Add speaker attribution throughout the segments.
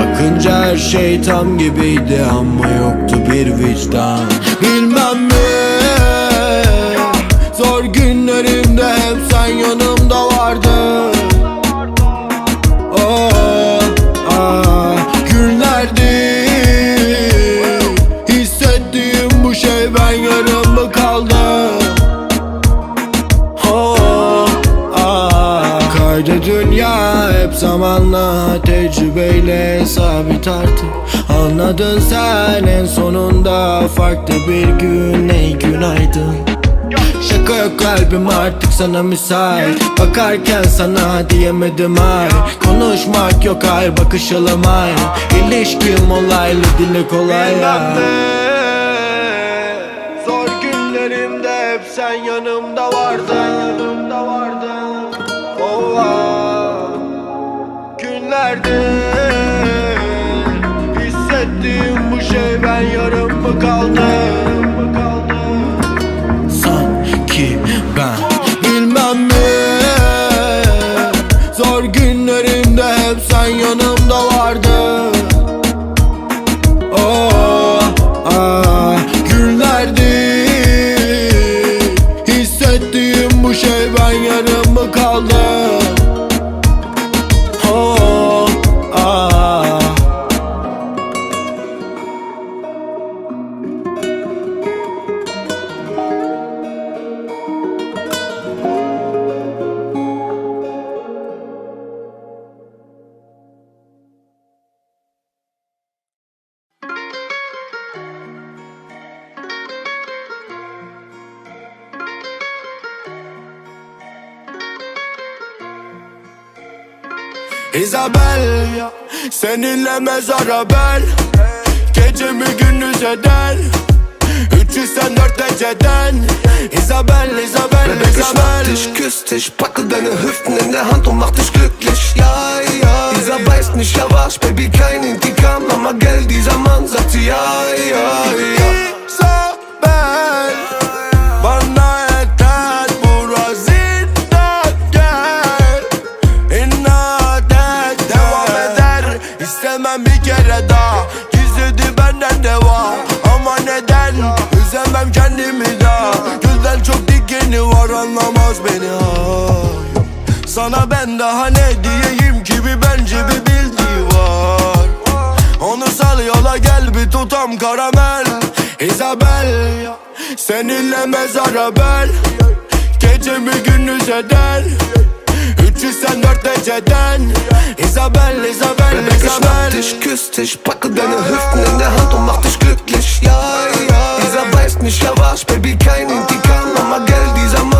Speaker 1: Bakınca her şey tam gibiydi Ama yoktu bir vicdan. Bilmem mi Zor günlerimde hep sen yanımda Kaydı dünya hep zamanla tecrübeyle sabit artık. Anladın sen en sonunda farklı bir gün ey günaydın. Şaka yok kalbim artık sana müsait. Bakarken sana diyemedim ay. Konuşmak yok hayır bakışalım ay İlişkim olaylı dili kolay. Ya bu şey ben yarım mı kaldım? Sanki ben Bilmem mi? Zor günlerimde hep sen yanımda vardın. Oh, ah, günlerdi Hissettiğim bu şey ben yarım mı kaldım Isabel Seninle mezara bel Gecemi gündüz eder? 304 eceden Isabel, Isabel,
Speaker 2: Baby, ich
Speaker 1: Isabel.
Speaker 2: dich, küss dich, packe deine Hüften in der Hand und mach dich glücklich. Ja, ja, dieser beißt nicht, ja was, Baby, kein Intikam, Mama, Geld, dieser Mann sagt sie, ja, ja, ja.
Speaker 1: Üzemem kendimi daha. Gülden çok dikeni var anlamaz beni. Ay. Sana ben daha ne diyeyim ki bir bence bir bildiği var. Onu sal yola gel bir tutam karamel. Isabel Seninle mezara bel. Gecemi gündüz eder 304 eceden Isabel, Isabel,
Speaker 2: Baby, ich
Speaker 1: Isabel.
Speaker 2: dich, küss dich, packe deine Hüften in der Hand und mach dich glücklich. Ja, ja, dieser beißt nicht, ja Baby, kein Intikam, Mama, Geld, dieser Mann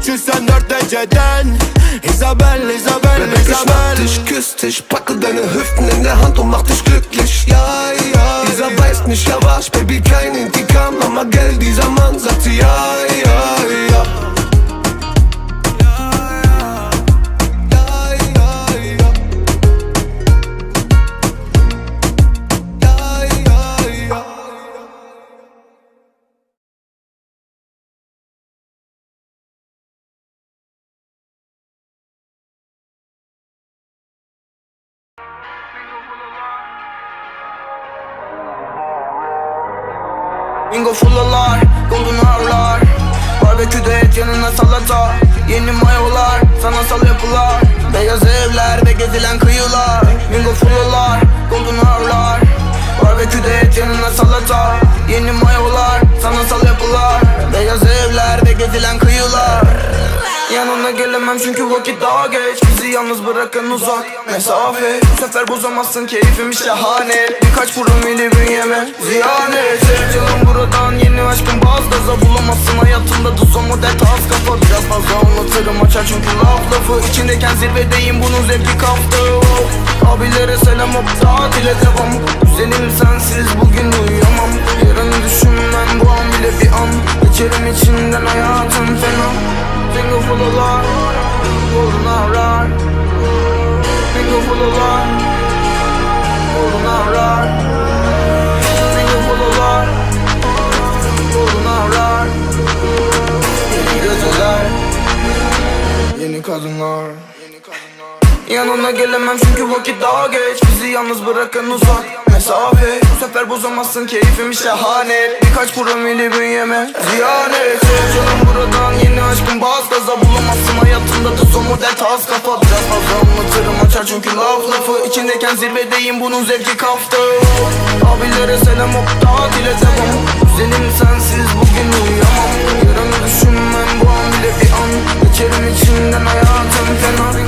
Speaker 1: 304 eceden Isabel, Isabel,
Speaker 2: Baby, ich schnapp
Speaker 1: Isabel
Speaker 2: dich, küss dich, packe deine Hüften in der Hand und mach dich glücklich. Ja, ja, dieser beißt nicht, ja was, Baby, kein Intikam, Mama, Geld, dieser Mann sagt sie, ja, ja.
Speaker 3: Bingo fullalar, golden hour'lar Barbeküde et yanına salata. Yeni mayolar, sanatsal yapılar. Beyaz evler ve gezilen kıyılar. Bingo fullalar, golden hour'lar Barbeküde et yanına salata Yanına gelemem çünkü vakit daha geç. Bizi yalnız bırakın uzak mesafe. Bu sefer bozamazsın keyfim şahane. Birkaç promili bünyeme ziyanet Sev canım buradan yeni aşkım baz gaza. Bulamazsın hayatımda tuz o model tas kafa. Biraz fazla anlatırım açar çünkü laf lafı. İçindeyken zirvedeyim bunun zevki kaptı oh. Abilere selam hop tatile devam. Güzelim sensiz bugün uyuyamam. Yarını düşünmem bu an bile bir an. Geçerim içinden hayatım fena Finger full of love, holding out right. Finger full of love, Yanına gelemem çünkü vakit daha geç. Bizi yalnız bırakın uzak mesafe. Bu sefer bozamazsın keyfim şahane. Birkaç promili bünyeme ziyaret. Canım buradan yeni aşkım baz gaza Bulamazsın. Hayatımda da son model tas kafa Biraz fazla anlatırım açar çünkü laf lafı. İçindeyken zirvedeyim bunun zevki kaftı. Abilere selam hop tatile devam Güzelim sensiz bugün uyuyamam. Yarını düşünmem bu an bile bir an. Geçerim içinden hayatım fena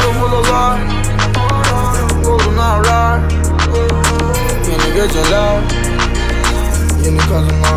Speaker 3: Yeni kadınlar